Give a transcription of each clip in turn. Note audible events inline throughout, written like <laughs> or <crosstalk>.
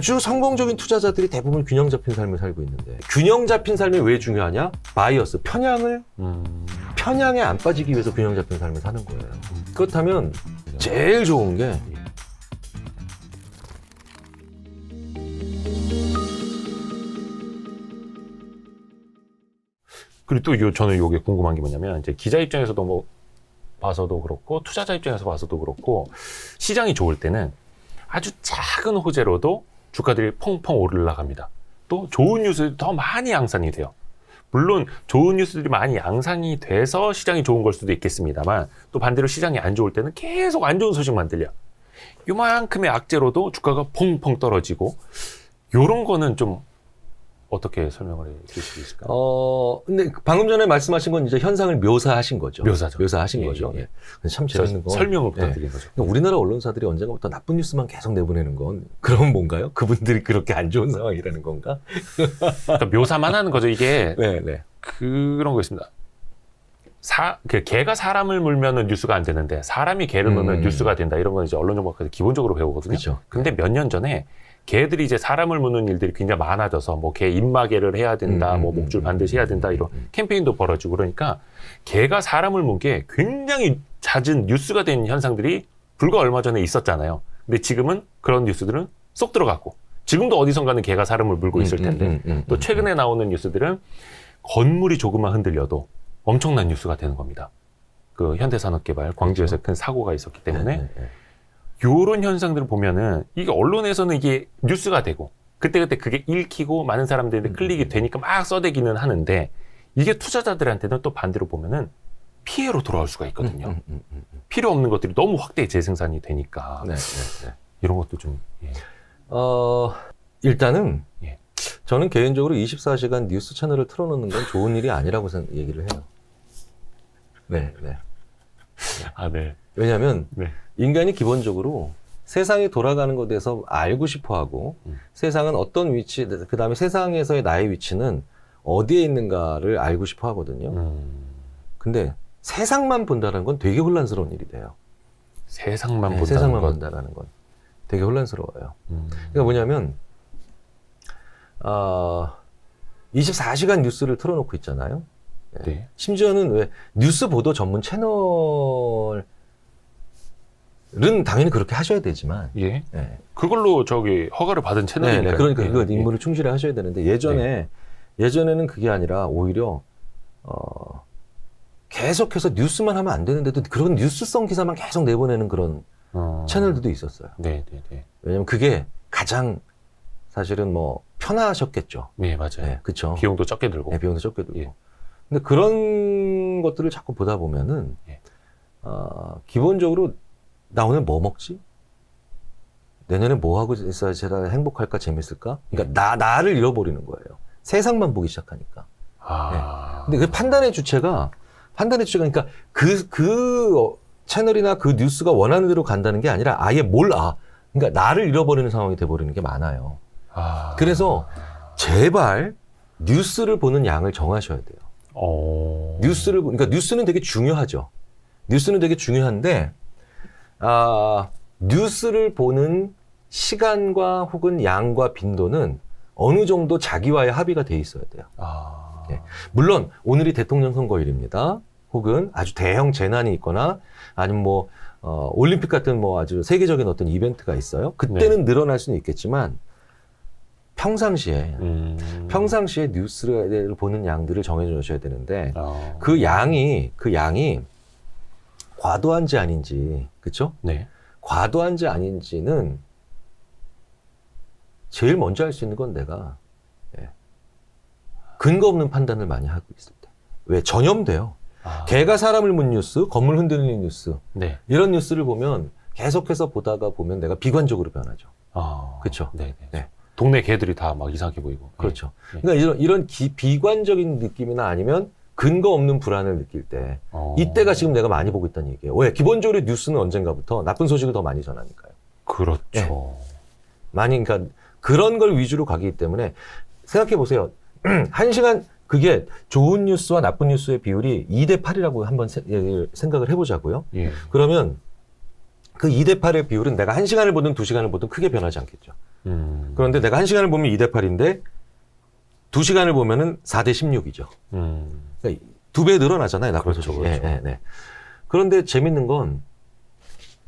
아주 성공적인 투자자들이 대부분 균형 잡힌 삶을 살고 있는데 균형 잡힌 삶이 왜 중요하냐? 바이어스 편향을 음. 편향에 안 빠지기 위해서 균형 잡힌 삶을 사는 거예요. 그렇다면 제일 좋은 게 그리고 또 요, 저는 요게 궁금한 게 뭐냐면 이제 기자 입장에서도 뭐 봐서도 그렇고 투자자 입장에서 봐서도 그렇고 시장이 좋을 때는 아주 작은 호재로도 주가들이 펑펑 올라갑니다. 또 좋은 뉴스들이 더 많이 양산이 돼요. 물론 좋은 뉴스들이 많이 양산이 돼서 시장이 좋은 걸 수도 있겠습니다만 또 반대로 시장이 안 좋을 때는 계속 안 좋은 소식만 들려. 요만큼의 악재로도 주가가 펑펑 떨어지고 요런 거는 좀 어떻게 설명을 해 주실 수 있을까요? 어 근데 방금 전에 말씀하신 건 이제 현상을 묘사하신 거죠. 묘사죠. 묘사하신 예, 거죠. 예. 예. 참 저- 재밌는 건 설명을 예. 부탁드리는 거죠. 우리나라 언론사들이 언젠가부터 나쁜 뉴스만 계속 내보내는 건 그럼 뭔가요? 그분들이 그렇게 안 좋은 상황이라는 건가? 그러니까 묘사만 하는 거죠. 이게 <laughs> 네, 네. 그런 거 있습니다. 사, 그 개가 사람을 물면은 뉴스가 안 되는데 사람이 개를 물면 음. 뉴스가 된다. 이런 건 이제 언론 정보학에서 기본적으로 배우거든요. 그렇죠. 근데 몇 년 전에 개들이 이제 사람을 무는 일들이 굉장히 많아져서 뭐 개 입마개를 해야 된다, 음, 뭐 음, 목줄 음, 반드시 해야 된다 이런 음. 캠페인도 벌어지고 그러니까 개가 사람을 문 게 굉장히 잦은 뉴스가 된 현상들이 불과 얼마 전에 있었잖아요. 근데 지금은 그런 뉴스들은 쏙 들어갔고 지금도 어디선가는 개가 사람을 물고 있을 음, 텐데 음, 음, 음, 또 음. 최근에 나오는 뉴스들은 건물이 조금만 흔들려도 엄청난 뉴스가 되는 겁니다. 그 현대산업개발 광주에서 큰 사고가 있었기 때문에 네, 네, 네. 요런 현상들을 보면은 이게 언론에서는 이게 뉴스가 되고 그때그때 그게 읽히고 많은 사람들한테 음, 클릭이 음. 되니까 막 써대기는 하는데 이게 투자자들한테는 또 반대로 보면은 피해로 돌아올 수가 있거든요. 음, 음, 음, 음. 필요 없는 것들이 너무 확대 재생산이 되니까 네, 네, 네. 이런 것도 좀 예. 어, 일단은 예. 저는 개인적으로 24시간 뉴스 채널을 틀어놓는 건 좋은 일이 아니라고 생- 얘기를 해요. 네, 네. 아 네. 왜냐하면 네. 인간이 기본적으로 세상이 돌아가는 것에 대해서 알고 싶어 하고 음. 세상은 어떤 위치, 그 다음에 세상에서의 나의 위치는 어디에 있는가를 알고 싶어 하거든요. 음, 근데 세상만 본다는 건 되게 혼란스러운 일이 돼요. 세상만 네, 본다는 세상만 것. 본다는 건 되게 혼란스러워요. 음. 그러니까 뭐냐면, 아, 24시간 뉴스를 틀어놓고 있잖아요. 네. 심지어는 왜 뉴스 보도 전문 채널 은 당연히 그렇게 하셔야 되지만, 예. 네. 그걸로 저기 허가를 받은 네, 채널이니까. 네. 그러니까 예, 그거 예. 임무를 충실히 하셔야 되는데 예전에 예전에는 그게 아니라 오히려 어 계속해서 뉴스만 하면 안 되는데도 그런 뉴스성 기사만 계속 내보내는 그런 어. 채널들도 있었어요. 네, 네, 네. 왜냐면 그게 가장 사실은 뭐 편하셨겠죠. 네, 맞아요. 네, 그렇죠. 비용도 적게 들고. 네, 비용도 적게 들고. 예. 근데 그런 것들을 자꾸 보다 보면은 예. 어, 기본적으로 나 오늘 뭐 먹지? 내년에 뭐 하고 있어야 제가 행복할까 재밌을까? 그러니까 나 나를 잃어버리는 거예요. 세상만 보기 시작하니까. 아. 근데 그 판단의 주체가 판단의 주체가 그러니까 그그 어, 채널이나 그 뉴스가 원하는 대로 간다는 게 아니라 아예 뭘 아. 그러니까 나를 잃어버리는 상황이 돼버리는 게 많아요. 아. 그래서 제발 뉴스를 보는 양을 정하셔야 돼요. 어. 뉴스를 보- 그러니까 뉴스는 되게 중요하죠. 뉴스는 되게 중요한데 아 뉴스를 보는 시간과 혹은 양과 빈도는 어느 정도 자기와의 합의가 돼 있어야 돼요. 아. 예. 물론 오늘이 대통령 선거일입니다. 혹은 아주 대형 재난이 있거나 아니면 뭐 어, 올림픽 같은 뭐 아주 세계적인 어떤 이벤트가 있어요. 그때는 늘어날 수는 있겠지만 평상시에 음. 평상시에 뉴스를 보는 양들을 정해 주셔야 되는데 아. 그 양이 그 양이 과도한지 아닌지 그렇죠? 네. 과도한지 아닌지는 제일 먼저 할 수 있는 건 내가 예. 근거 없는 판단을 많이 하고 있을 때. 왜 전염돼요? 아. 개가 사람을 문 뉴스, 건물 흔들리는 뉴스 네. 이런 뉴스를 보면 계속해서 보다가 보면 내가 비관적으로 변하죠. 아. 네, 네. 네. 동네 개들이 다 막 이상하게 보이고. 그렇죠. 네. 그러니까 이런 이런 기- 비관적인 느낌이나 아니면 근거 없는 불안을 느낄 때 어. 이때가 지금 내가 많이 보고 있다는 얘기예요. 왜? 기본적으로 뉴스는 언젠가부터 나쁜 소식을 더 많이 전하니까요. 그렇죠. 네. 많이 그러니까 그런 걸 위주로 가기 때문에 생각해 보세요. <clears throat> 한 시간 그게 좋은 뉴스와 나쁜 뉴스의 비율이 2대 8이라고 한번 세- 예, 생각을 해보자고요. 예. 그러면 그 2대 8의 비율은 내가 1시간을 보든 2시간을 보든 크게 변하지 않겠죠. 음. 그런데 내가 1시간을 보면 2대 8인데 2시간을 보면은 4대 16이죠. 음. 그러니까 두배 늘어나잖아요. 나쁜 그렇죠, 소식이. 그렇죠. 예, 예, 네. 그런데 재밌는 건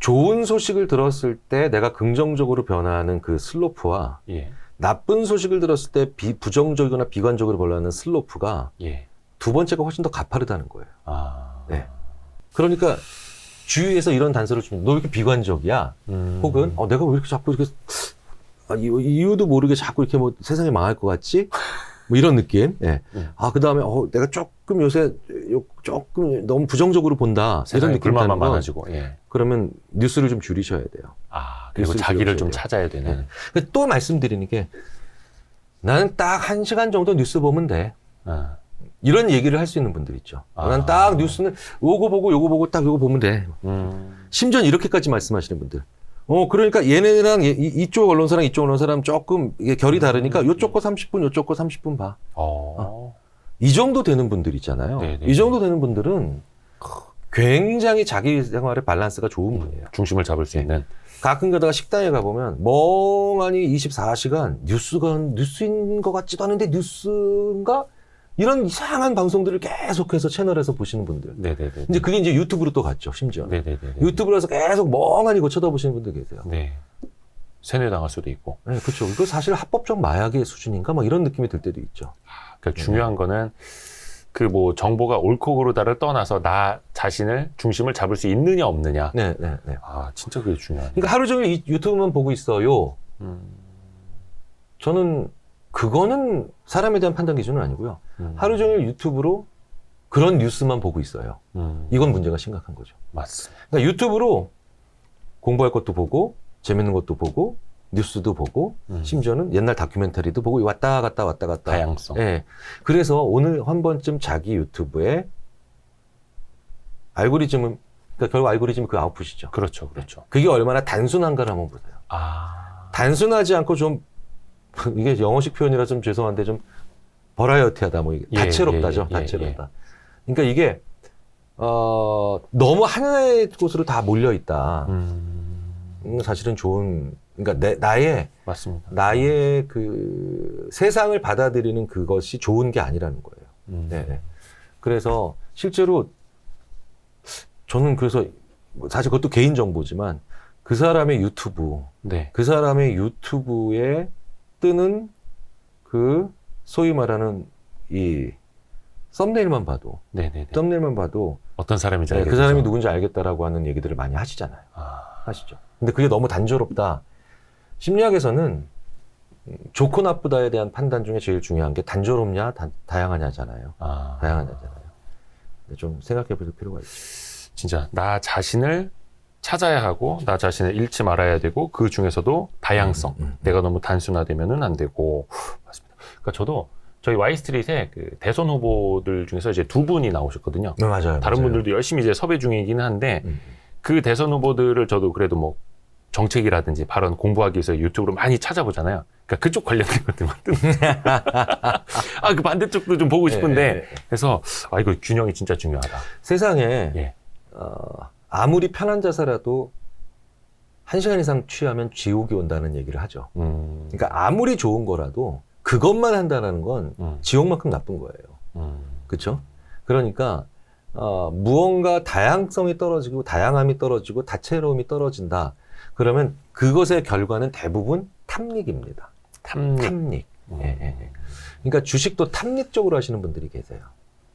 좋은 소식을 들었을 때 내가 긍정적으로 변하는 그 슬로프와 예. 나쁜 소식을 들었을 때 비, 부정적이거나 비관적으로 변하는 슬로프가 예. 두 번째가 훨씬 더 가파르다는 거예요. 아. 네. 그러니까 주위에서 이런 단서를 주면 너 왜 이렇게 비관적이야? 음. 혹은 어, 내가 왜 이렇게 자꾸 이렇게 아, 이- 이유도 모르게 자꾸 이렇게 뭐 세상이 망할 것 같지? 뭐 이런 느낌. 예. 음. 아, 그 다음에 어, 내가 조금 요새 요- 조금 너무 부정적으로 본다. 이런 느낌 불만만 많아지고. 예. 그러면 뉴스를 좀 줄이셔야 돼요. 아, 그리고 자기를 좀 돼요. 찾아야 되는. 네. 근데 또 말씀드리는 게 나는 딱 한 시간 정도 뉴스 보면 돼. 아. 이런 얘기를 할 수 있는 분들 있죠. 아. 난 딱 뉴스는 요거 보고 요거 보고 딱 요거 보면 돼. 음. 심지어 이렇게까지 말씀하시는 분들. 어, 그러니까 얘네랑 얘- 이- 이쪽 언론사랑 이쪽 언론사랑 조금 이게 결이 다르니까 요쪽 거 30분, 요쪽 거 30분 봐. 어. 이 정도 되는 분들 있잖아요. 네네. 이 정도 되는 분들은 굉장히 자기 생활의 밸런스가 좋은 분이에요. 중심을 잡을 수 있는. 가끔 가다가 식당에 가보면 멍하니 24시간 뉴스가 뉴스인 것 같지도 않은데 뉴스인가? 이런 이상한 방송들을 계속해서 채널에서 보시는 분들. 네네네. 이제 그게 이제 유튜브로 또 갔죠, 심지어. 네네네. 유튜브라서 계속 멍하니 그 쳐다보시는 분들 계세요. 네. 세뇌당할 수도 있고. 네, 그렇죠. 이거 사실 합법적 마약의 수준인가? 막 이런 느낌이 들 때도 있죠. 그러니까 네. 중요한 거는 그 뭐 정보가 옳고 그르다를 떠나서 나 자신을 중심을 잡을 수 있느냐 없느냐. 네, 네, 네. 아 진짜 그게 중요하네. 그러니까 하루 종일 이 유튜브만 보고 있어요. 음, 저는 그거는 사람에 대한 판단 기준은 아니고요. 음, 하루 종일 유튜브로 그런 뉴스만 보고 있어요. 음, 이건 문제가 심각한 거죠. 맞습니다. 그러니까 유튜브로 공부할 것도 보고 재밌는 것도 보고 뉴스도 보고 음. 심지어는 옛날 다큐멘터리도 보고 왔다 갔다 왔다 갔다. 다양성. 예. 그래서 오늘 한 번쯤 자기 유튜브에 알고리즘은 그러니까 결국 알고리즘이 그 아웃풋이죠. 그렇죠, 그렇죠. 그게 얼마나 단순한가를 한번 보세요. 아, 단순하지 않고 좀 <laughs> 이게 영어식 표현이라 좀 죄송한데 좀 버라이어티하다 뭐 이게 예, 다채롭다죠. 예, 예, 다채롭다. 그러니까 이게 어 너무 하나의 곳으로 다 몰려 있다. 음, 음, 사실은 좋은 그러니까 내, 나의 맞습니다. 나의 그 세상을 받아들이는 그것이 좋은 게 아니라는 거예요. 음, 네. 네. 그래서 실제로 저는 그래서 뭐 사실 그것도 개인 정보지만 그 사람의 유튜브 네. 그 사람의 유튜브에 뜨는 그 소위 말하는 이 썸네일만 봐도 네네네. 썸네일만 봐도 어떤 사람인지 네. 그 사람이 누군지 알겠다라고 하는 얘기들을 많이 하시잖아요. 아, 하시죠. 근데 그게 너무 단조롭다. 심리학에서는 음, 좋고 나쁘다에 대한 판단 중에 제일 중요한 게 단조롭냐, 다, 다양하냐잖아요. 아, 다양하냐잖아요. 좀 생각해 볼 필요가 있죠. 진짜 나 자신을 찾아야 하고 나 자신을 잃지 말아야 되고 그 중에서도 다양성. 음, 음, 음. 내가 너무 단순화되면은 안 되고 맞습니다. 그러니까 저도 저희 와이스트릿에 그 대선 후보들 중에서 이제 두 분이 나오셨거든요. 네, 맞아요. 다른 맞아요. 분들도 열심히 이제 섭외 중이긴 한데 음. 그 대선 후보들을 저도 그래도 뭐 정책이라든지 발언 공부하기 위해서 유튜브로 많이 찾아보잖아요. 그러니까 그쪽 관련된 것들만 뜨는. <laughs> 아, 그 반대쪽도 좀 보고 싶은데. 예, 예, 예. 그래서, 아, 이거 균형이 진짜 중요하다. 세상에 예. 어, 아무리 편한 자세라도 한 시간 이상 취하면 지옥이 온다는 얘기를 하죠. 음, 그러니까 아무리 좋은 거라도 그것만 한다는 건 음, 지옥만큼 나쁜 거예요. 음, 그렇죠? 그러니까 어, 무언가 다양성이 떨어지고 다양함이 떨어지고 다채로움이 떨어진다. 그러면 그것의 결과는 대부분 탐닉입니다. 탐닉. 탐닉. 음. 예, 예, 예. 그러니까 주식도 탐닉적으로 하시는 분들이 계세요.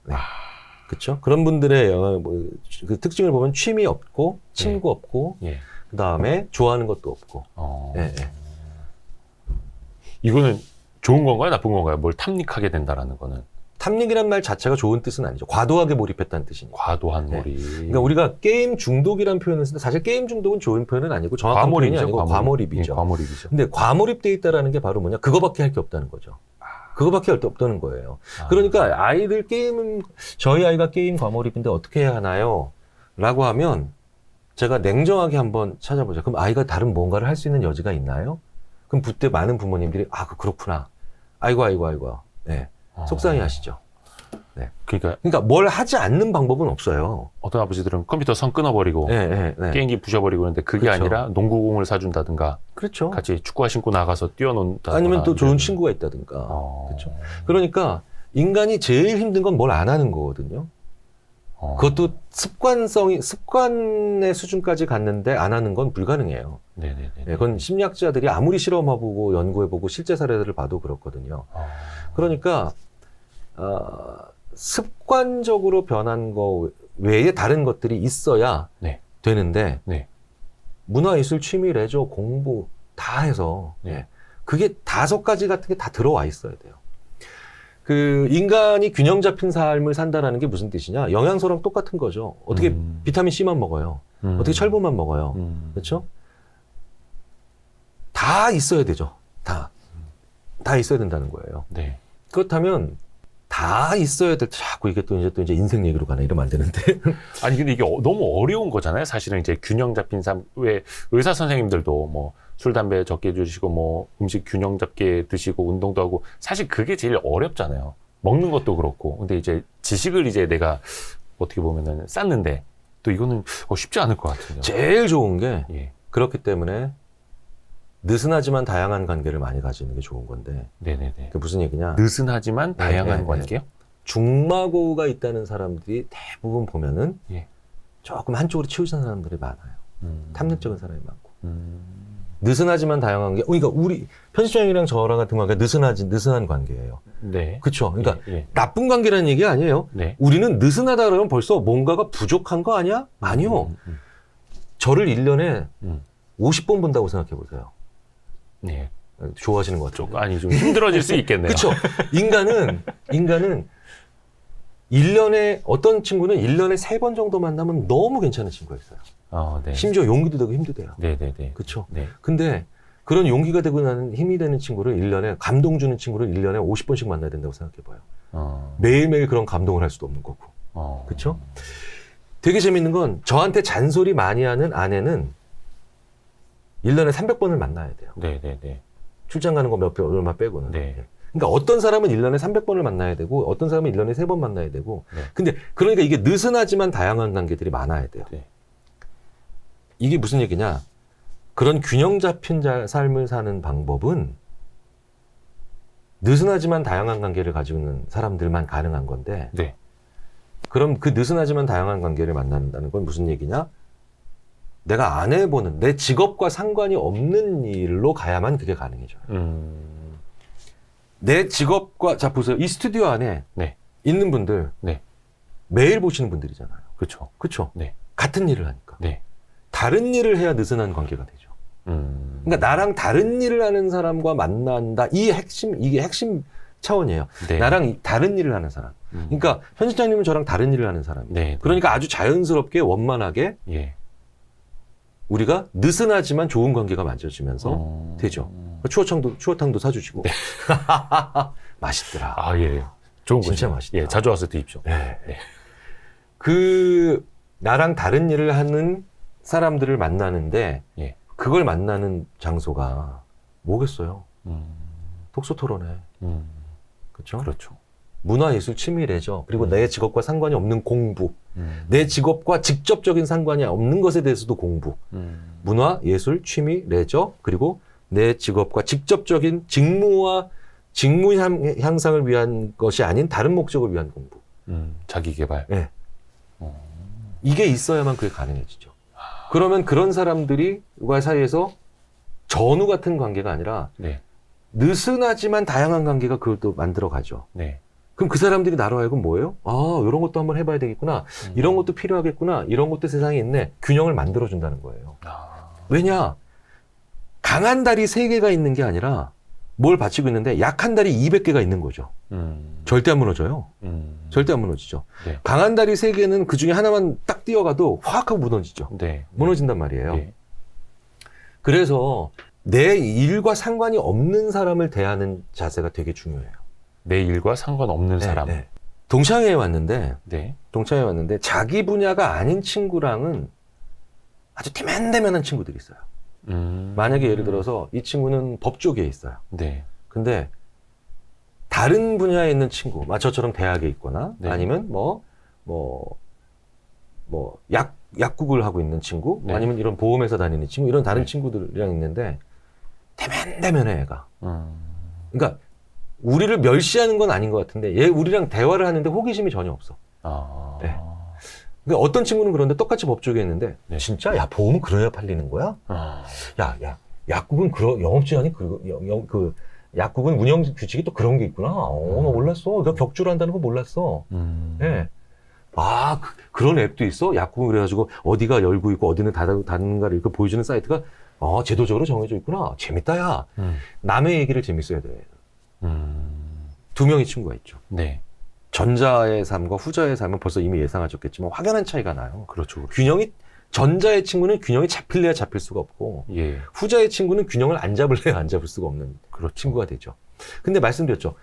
네. 아. 그렇죠? 그런 분들의 영향, 뭐, 그 특징을 보면 취미 없고 친구 없고 예. 그 다음에 좋아하는 것도 없고. 어, 예, 예. 이거는 좋은 건가요? 나쁜 건가요? 뭘 탐닉하게 된다라는 거는. 탐닉이란 말 자체가 좋은 뜻은 아니죠. 과도하게 몰입했다는 뜻이니까. 과도한 네. 몰입. 그러니까 우리가 게임 중독이라는 표현을 쓰는데 사실 게임 중독은 좋은 표현은 아니고 정확한 표현이 과몰입이죠. 아니고 과몰입이죠. 예, 과몰입이죠. 근데 과몰입돼 있다라는 게 바로 뭐냐? 그거밖에 할 게 없다는 거죠. 그거밖에 없다는 거예요. 아. 그러니까 아이들 게임은 저희 아이가 게임 과몰입인데 어떻게 해야 하나요? 라고 하면 제가 냉정하게 한번 찾아보자. 그럼 아이가 다른 뭔가를 할 수 있는 여지가 있나요? 그럼 그때 많은 부모님들이 아 그- 그렇구나. 아이고 아이고 아이고. 네. 어. 속상해 하시죠. 네. 그러니까 그러니까 뭘 하지 않는 방법은 없어요. 어떤 아버지들은 컴퓨터 선 끊어버리고 네, 네, 네. 게임기 부셔버리고 그러는데 그게 그렇죠. 아니라 농구공을 사준다든가 그렇죠. 같이 축구화 신고 나가서 뛰어논다. 아니면 또 좋은 친구가 있다든가. 어. 그렇죠. 그러니까 인간이 제일 힘든 건 뭘 안 하는 거거든요. 어. 그것도 습관성이 습관의 수준까지 갔는데 안 하는 건 불가능해요. 네네네. 예, 그건 심리학자들이 아무리 실험해보고 연구해보고 실제 사례들을 봐도 그렇거든요. 어. 그러니까 어, 습관적으로 변한 거 외에 다른 것들이 있어야 네. 되는데 네. 문화예술, 취미, 레저, 공부 다 해서 네. 예, 그게 다섯 가지 같은 게 다 들어와 있어야 돼요. 그 인간이 균형 잡힌 삶을 산다라는 게 무슨 뜻이냐? 영양소랑 똑같은 거죠. 어떻게 음. 비타민 C만 먹어요? 음. 어떻게 철분만 먹어요? 음. 그렇죠? 다 있어야 되죠. 다. 다 있어야 된다는 거예요. 네. 그렇다면 다 있어야 될 자꾸 이게 또 이제 또 이제 인생 얘기로 가네 이러면 안 되는데. <laughs> 아니 근데 이게 어- 너무 어려운 거잖아요. 사실은 이제 균형 잡힌 삶. 왜 의사 선생님들도 뭐 술 담배 적게 드시고 뭐 음식 균형 잡게 드시고 운동도 하고 사실 그게 제일 어렵잖아요. 먹는 것도 그렇고. 근데 이제 지식을 이제 내가 어떻게 보면은 쌓는데 또 이거는 어, 쉽지 않을 것 같은데요. 제일 좋은 게 예. 그렇기 때문에 느슨하지만 다양한 관계를 많이 가지는 게 좋은 건데 네네네. 그게 무슨 얘기냐? 느슨하지만 네, 다양한 네, 네. 관계요? 중마고가 있다는 사람들이 대부분 보면은 예. 조금 한쪽으로 치우치는 사람들이 많아요. 음. 탐닉적인 사람이 많고. 음. 느슨하지만 다양한 게, 그러니까 우리 편집장이랑 저랑 같은 관계가 느슨하지 느슨한 관계예요. 네. 그렇죠. 그러니까 예, 예. 나쁜 관계라는 얘기 아니에요. 네. 우리는 느슨하다 그러면 벌써 뭔가가 부족한 거 아니야? 아니요. 음, 음, 저를 1년에 음. 50번 본다고 생각해 보세요. 네. 좋아하시는 것. 좀 아니 좀 힘들어질 수 있겠네요. 그렇죠. 인간은 인간은 1년에 어떤 친구는 1년에 3번 정도 만나면 너무 괜찮은 친구가 있어요. 어, 네. 심지어 용기도 되고 힘도 돼요. 네 네 네. 그렇죠. 네. 근데 그런 용기가 되고 나는 힘이 되는 친구를 1년에 감동 주는 친구를 1년에 50번씩 만나야 된다고 생각해 봐요. 어. 매일매일 그런 감동을 할 수도 없는 거고. 어. 그쵸? 되게 재밌는 건 저한테 잔소리 많이 하는 아내는 1년에 300번을 만나야 돼요. 네 네 네. 출장 가는 거 몇 번 얼마 빼고는. 네. 그러니까 어떤 사람은 1년에 300번을 만나야 되고 어떤 사람은 1년에 3번 만나야 되고 네. 근데 그러니까 이게 느슨하지만 다양한 관계들이 많아야 돼요. 네. 이게 무슨 얘기냐? 그런 균형 잡힌 자- 삶을 사는 방법은 느슨하지만 다양한 관계를 가지고 있는 사람들만 가능한 건데 네. 그럼 그 느슨하지만 다양한 관계를 만난다는 건 무슨 얘기냐? 내가 안 해보는 내 직업과 상관이 없는 일로 가야만 그게 가능해져요. 음. 내 직업과 자 보세요. 이 스튜디오 안에 네. 있는 분들 네. 매일 보시는 분들이잖아요. 그렇죠. 그렇죠? 네. 같은 일을 하니까 네. 다른 일을 해야 느슨한 관계가 되죠. 음. 그러니까 나랑 다른 일을 하는 사람과 만난다. 이 핵심 이게 핵심 차원이에요. 네. 나랑 이- 다른 일을 하는 사람. 음. 그러니까 편집장님은 저랑 다른 일을 하는 사람이에요. 네. 그러니까 아주 자연스럽게 원만하게 예. 우리가 느슨하지만 좋은 관계가 만들어지면서 어. 되죠. 추어탕도 추어탕도 사주시고 <laughs> 맛있더라. 아 예. 좋은 진짜 거죠. 맛있다. 예. 자주 와서 드십시오. 네. 네. 그 나랑 다른 일을 하는 사람들을 만나는데 예. 그걸 만나는 장소가 뭐겠어요? 음. 독서 토론회. 음. 그렇죠? 그렇죠. 문화예술 취미래죠. 그리고 음. 내 직업과 상관이 없는 공부. 음. 내 직업과 직접적인 상관이 없는 것에 대해서도 공부. 음. 문화, 예술, 취미, 레저, 그리고 내 직업과 직접적인 직무와 직무 향- 향상을 위한 것이 아닌 다른 목적을 위한 공부. 음. 자기 개발. 예. 어. 이게 있어야만 그게 가능해지죠. 그러면 그런 사람들이 과 사이에서 전우 같은 관계가 아니라 네. 느슨하지만 다양한 관계가 그걸 또 만들어 가죠. 네. 그럼 그 사람들이 나로 하여금 뭐예요? 아, 이런 것도 한번 해봐야 되겠구나. 음. 이런 것도 필요하겠구나. 이런 것도 세상에 있네. 균형을 만들어 준다는 거예요. 아. 왜냐? 강한 다리 세개가 있는 게 아니라 뭘 받치고 있는데 약한 다리 200개가 있는 거죠. 음. 절대 안 무너져요. 음. 절대 안 무너지죠. 네. 강한 다리 세개는 그 중에 하나만 딱 뛰어가도 확 하고 무너지죠. 네. 무너진단 말이에요. 예. 그래서 내 일과 상관이 없는 사람을 대하는 자세가 되게 중요해요. 내 일과 상관없는 사람. 네, 네. 동창회에 왔는데 네. 동창회에 왔는데 자기 분야가 아닌 친구랑은 아주 대면대면한 친구들이 있어요. 음. 만약에 예를 들어서 이 친구는 법 쪽에 있어요. 네. 근데 다른 분야에 있는 친구, 아, 저처럼 대학에 있거나 네. 아니면 뭐, 뭐, 뭐, 약, 약국을 하고 있는 친구, 네. 아니면 이런 보험회사 다니는 친구, 이런 다른 네. 친구들이랑 있는데, 대면대면해, 얘가. 음. 그러니까, 우리를 멸시하는 건 아닌 것 같은데, 얘 우리랑 대화를 하는데 호기심이 전혀 없어. 아. 네. 그러니까 어떤 친구는 그런데 똑같이 법조계 했는데, 네. 진짜? 야, 보험은 그래야 팔리는 거야? 아. 야, 야, 약국은 그런 영업제한이 그, 영, 영- 그 약국은 운영 규칙이 또 그런 게 있구나. 어, 나 음. 몰랐어. 나 격주를 한다는 거 몰랐어. 음. 예. 아, 그, 런 앱도 있어? 약국은 그래가지고 어디가 열고 있고 어디는 닫아, 닫는가를 이렇게 보여주는 사이트가 어, 제도적으로 정해져 있구나. 재밌다, 야. 음. 남의 얘기를 재밌어야 돼. 음. 두 명의 친구가 있죠. 네. 전자의 삶과 후자의 삶은 벌써 이미 예상하셨겠지만 확연한 차이가 나요. 그렇죠. 그렇죠. 균형이, 전자의 친구는 균형이 잡힐래야 잡힐 수가 없고, 예. 후자의 친구는 균형을 안 잡을래야 안 잡을 수가 없는 그렇죠. 친구가 되죠. 근데 말씀드렸죠.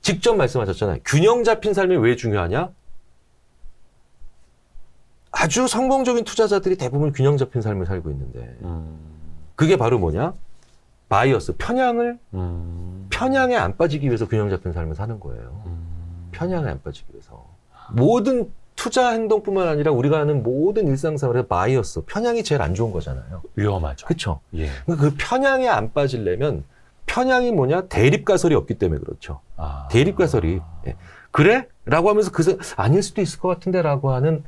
직접 말씀하셨잖아요. 균형 잡힌 삶이 왜 중요하냐? 아주 성공적인 투자자들이 대부분 균형 잡힌 삶을 살고 있는데 음. 그게 바로 뭐냐? 바이어스, 편향을 음. 편향에 안 빠지기 위해서 균형 잡힌 삶을 사는 거예요. 음. 편향에 안 빠지기 위해서. 모든 투자 행동뿐만 아니라 우리가 하는 모든 일상생활에 바이어스, 편향이 제일 안 좋은 거잖아요. 위험하죠. 그렇죠? 예. 그 편향에 안 빠지려면 편향이 뭐냐? 대립가설이 없기 때문에 그렇죠. 아. 대립가설이 예. 그래? 라고 하면서 그새 아닐 수도 있을 것 같은데 라고 하는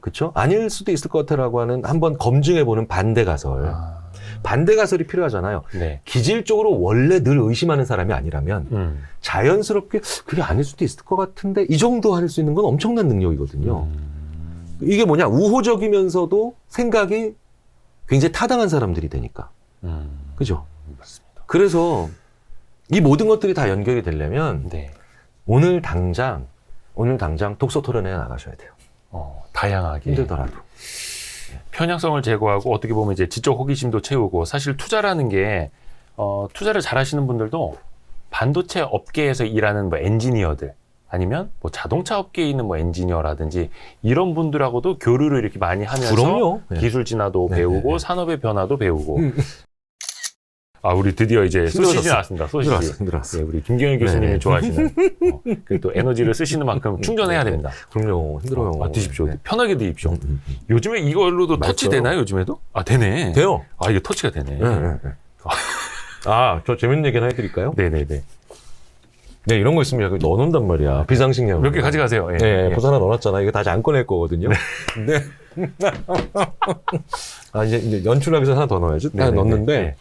그쵸? 아닐 수도 있을 것 같아라고 하는 한번 검증해 보는 반대 가설. 아. 반대 가설이 필요하잖아요. 네. 기질적으로 원래 늘 의심하는 사람이 아니라면 음. 자연스럽게 그게 아닐 수도 있을 것 같은데 이 정도 할 수 있는 건 엄청난 능력이거든요. 음. 이게 뭐냐? 우호적이면서도 생각이 굉장히 타당한 사람들이 되니까. 음. 그죠? 맞습니다. 그래서 이 모든 것들이 다 연결이 되려면 네. 오늘 당장, 오늘 당장 독서 토론회에 나가셔야 돼요. 어, 다양하게 힘들더라도. 편향성을 제거하고 어떻게 보면 이제 지적 호기심도 채우고 사실 투자라는 게 어, 투자를 잘하시는 분들도 반도체 업계에서 일하는 뭐 엔지니어들 아니면 뭐 자동차 업계에 있는 뭐 엔지니어라든지 이런 분들하고도 교류를 이렇게 많이 하면서 그럼요. 네. 기술 진화도 네, 배우고 네, 네. 산업의 변화도 배우고 음. 아 우리 드디어 이제 소시지. 나왔습니다. 소시지. 힘들었어, 힘들었어. 네, 우리 김경일 교수님이 네. 좋아하시는 <laughs> 어, 그또 에너지를 쓰시는 만큼 충전해야 네, 됩니다. 그럼요. 힘들어요. 아, 드십시오. 네. 편하게 드십시오. 음, 음, 음. 요즘에 이걸로도 터치 맛있어요. 되나요? 요즘에도? 아 되네. 돼요. 아 이게 터치가 되네. 네, 네, 네. <laughs> 아, 저 재밌는 얘기 하나 해드릴까요? 네네네. 네, 이런 거 있으면 여기 넣어놓는단 말이야. 비상식량. 몇 개 가져가세요. 예. 네, 예. 보사 하나 넣어놨잖아. 이거 다시 안 꺼낼 거거든요. 네. <laughs> 아, 이제, 이제 연출하기 전에 하나 더 넣어야지. 하나 네네네. 넣었는데,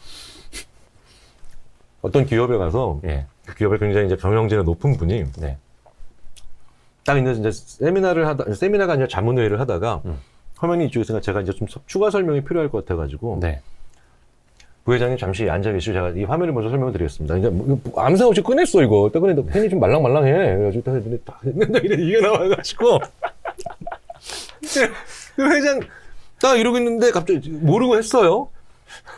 어떤 기업에 가서, 예. 그 기업에 굉장히 이제 경영진의 높은 분이, 네. 딱 이제, 이제 세미나를 하다, 세미나가 아니라 자문회의를 하다가, 음. 화면이 이쪽에서 제가 이제 좀 추가 설명이 필요할 것 같아가지고, 네. 부회장님 잠시 앉아 계시고 제가 이 화면을 먼저 설명을 드리겠습니다. 그러니까 뭐, 이거 아무 생각 없이 꺼냈어 이거. 딱 꺼냈는데 펜이 좀 말랑말랑해. 그래가지고 딱 했더니 딱 했는데 이래 이게 나와가지고 <laughs> 그 회장 딱 이러고 있는데 갑자기 모르고 했어요.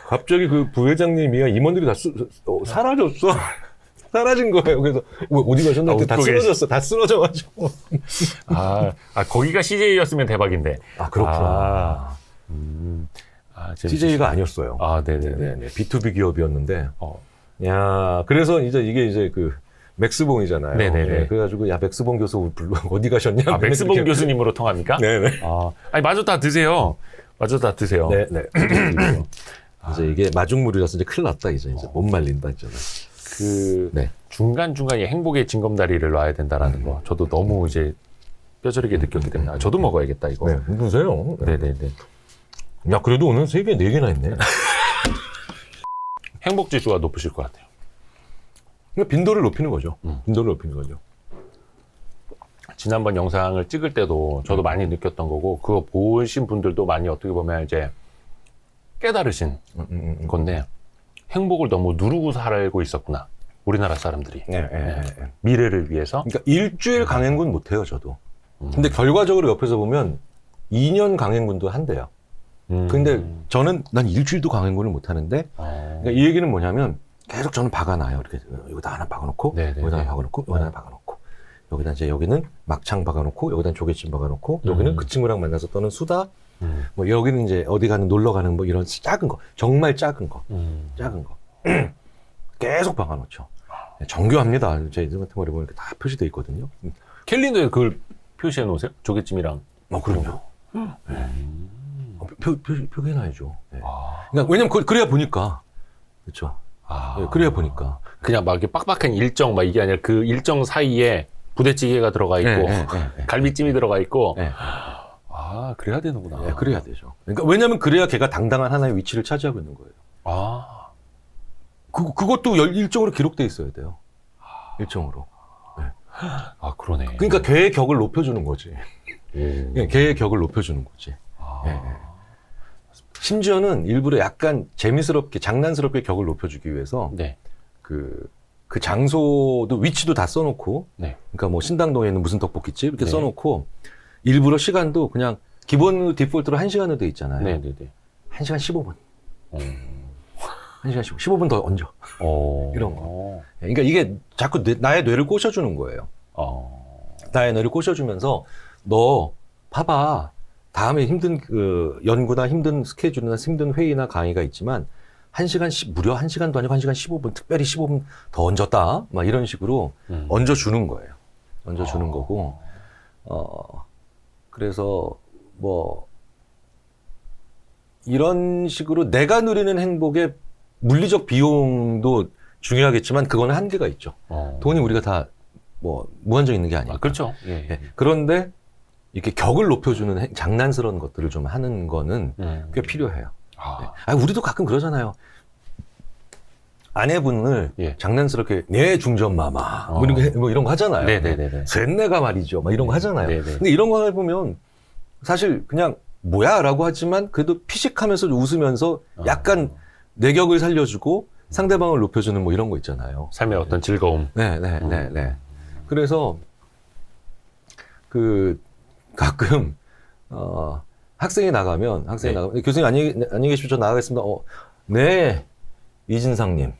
갑자기 그 부회장님이야 임원들이 다 쓰, 어, 사라졌어. <laughs> 사라진 거예요. 그래서 뭐 어디 가셨나? 아, 다 쓰러졌어. 다 쓰러져가지고. <laughs> 아, 아 거기가 CJ였으면 대박인데. 아 그렇구나. 아, 음. 아. CJ가 아니었어요. 아, 네네네. 네네. B2B 기업이었는데. 어, 야, 그래서 이제 이게 이제 그 맥스봉이잖아요. 네네네. 네, 그래가지고 야 맥스봉 교수 불러 <laughs> 어디 가셨냐? 아, 맥스봉 이렇게- 교수님으로 통합니까? 네네. 아, 아니 마저 다 드세요. 마저 다 드세요. <clears throat> 네네. 이제 이게 마중물이라서 이제 큰일 났다 이제 이제 못 말린다 이제. 그 네. 중간 중간에 행복의 징검다리를 놔야 된다라는 음. 거. 저도 너무 이제 뼈저리게 느꼈기 때문에 아, 저도 먹어야겠다 이거. 네, 보세요. 네. 네네 네. 야 그래도 오늘 세 개, 네 개나 했네. <laughs> 행복 지수가 높으실 것 같아요. 그러니까 빈도를 높이는 거죠. 음. 빈도를 높이는 거죠. 지난번 영상을 찍을 때도 음. 저도 많이 느꼈던 거고 그거 보신 분들도 많이 어떻게 보면 이제 깨달으신 음, 음, 음. 건데 행복을 너무 누르고 살고 있었구나 우리나라 사람들이 네, 네, 네, 네. 미래를 위해서 그러니까 일주일 강행군 못 해요 저도. 음. 근데 결과적으로 옆에서 보면 2년 강행군도 한대요. 음. 근데 저는 난 일주일도 강행군을 못 하는데 어. 그러니까 이 얘기는 뭐냐면 계속 저는 박아놔요. 이렇게 여기다 하나 박아놓고 네네네. 여기다 하나 박아놓고 여기다 하나 박아놓고 여기다 이제 여기는 막창 박아놓고 여기다 조개찜 박아놓고 여기는 음. 그 친구랑 만나서 떠는 수다 음. 뭐 여기는 이제 어디 가는 놀러 가는 뭐 이런 작은 거 정말 작은 거 음. 작은 거 <clears throat> 계속 박아놓죠. 네, 정교합니다. 제 인증 같은 거를 보니까 다 표시돼 있거든요. 음. 캘린더에 그걸 표시해 놓으세요? 조개찜이랑. 어, 그럼요. 음. 어, 표, 표, 표기해놔야죠. 네. 아. 그러니까 왜냐면 그, 그래야 보니까. 그렇죠. 아. 네, 그래야 보니까. 그냥 막 이렇게 빡빡한 일정 막 이게 아니라 그 일정 사이에 부대찌개가 들어가 있고 네, 네, 네, 네. 갈비찜이 들어가 있고 네. 아 그래야 되는구나. 네, 그래야 되죠. 그러니까 왜냐면 그래야 걔가 당당한 하나의 위치를 차지하고 있는 거예요. 아 그, 그것도 열- 일정으로 기록돼 있어야 돼요. 일정으로. <gasps> 아, 그러네. 그러니까 걔의 격을 높여주는 거지. 오. <laughs> 예, 걔의 격을 높여주는 거지. 아. 예, 예. 심지어는 일부러 약간 재미스럽게 장난스럽게 격을 높여주기 위해서 네. 그, 그 장소도 위치도 다 써놓고 네. 그러니까 뭐 신당동에 있는 무슨 떡볶이집 이렇게 네. 써놓고 일부러 시간도 그냥 기본 디폴트로 1시간으로 돼 있잖아요. 네, 네, 네. 1시간 15분. 어. 1시간 15분. 15분 더 얹어. 어. 이런 거. 그러니까 이게 자꾸 뇌- 나의 뇌를 꼬셔주는 거예요. 어. 나의 뇌를 꼬셔주면서 너 봐봐. 다음에 힘든 그 연구나 힘든 스케줄이나 힘든 회의나 강의가 있지만 한시간 무려 한시간도 아니고 한시간 15분 특별히 15분 더 얹었다. 막 이런 식으로 음. 얹어 주는 거예요. 얹어 주는 어. 거고. 어, 그래서 뭐 이런 식으로 내가 누리는 행복의 물리적 비용도 중요하겠지만 그거는 한계가 있죠. 어. 돈이 우리가 다 뭐 무한정 있는 게 아니에요. 아, 그렇죠. 예. 예. 그런데 이렇게 격을 높여주는 행- 장난스러운 것들을 좀 하는 거는 음. 꽤 필요해요. 아. 네. 아, 우리도 가끔 그러잖아요. 아내분을 예. 장난스럽게 내 중전 마마 어. 뭐, 이런 거, 해- 뭐 이런 거 하잖아요. 네네네네. 셋내가 말이죠. 막 이런 거 하잖아요. 네네. 근데 이런 거 해보면 사실 그냥 뭐야라고 하지만 그래도 피식하면서 웃으면서 약간 내 격을 살려주고 상대방을 높여주는 뭐 이런 거 있잖아요. 삶의 어떤 즐거움. 네, 네, 음. 네, 네. 그래서 그 가끔 어 학생이 나가면 학생이 네. 나가면 교수님 안녕히 안녕히 계십시오. 저 나가겠습니다. 어, 네, 이진상님.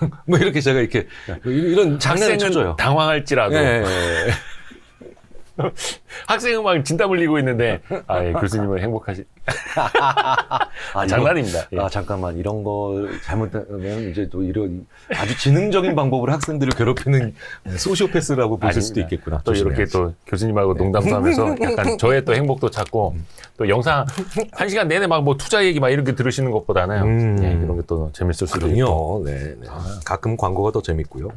<laughs> 뭐 이렇게 제가 이렇게 이런 장난을 쳐줘요. 당황할지라도 예, 예, 예. <laughs> <laughs> 학생은 막 진땀 흘리고 있는데 아, 예, 교수님은 행복하시. <laughs> 아, 장난입니다. 예. 아 잠깐만 이런 거 잘못하면 이제 또 이런 아주 지능적인 방법으로 학생들을 괴롭히는 소시오패스라고 보실 수도. 있겠구나. 또 이렇게 조심해야지. 또 교수님하고 농담도 하면서 <laughs> 약간 저의 또 행복도 찾고 또 영상 한 시간 내내 막 뭐 투자 얘기 막 이렇게 들으시는 것보다는 음. 예, 이런 게 또 재밌을 수도 있고. 네, 네. 가끔 광고가 더 재밌고요.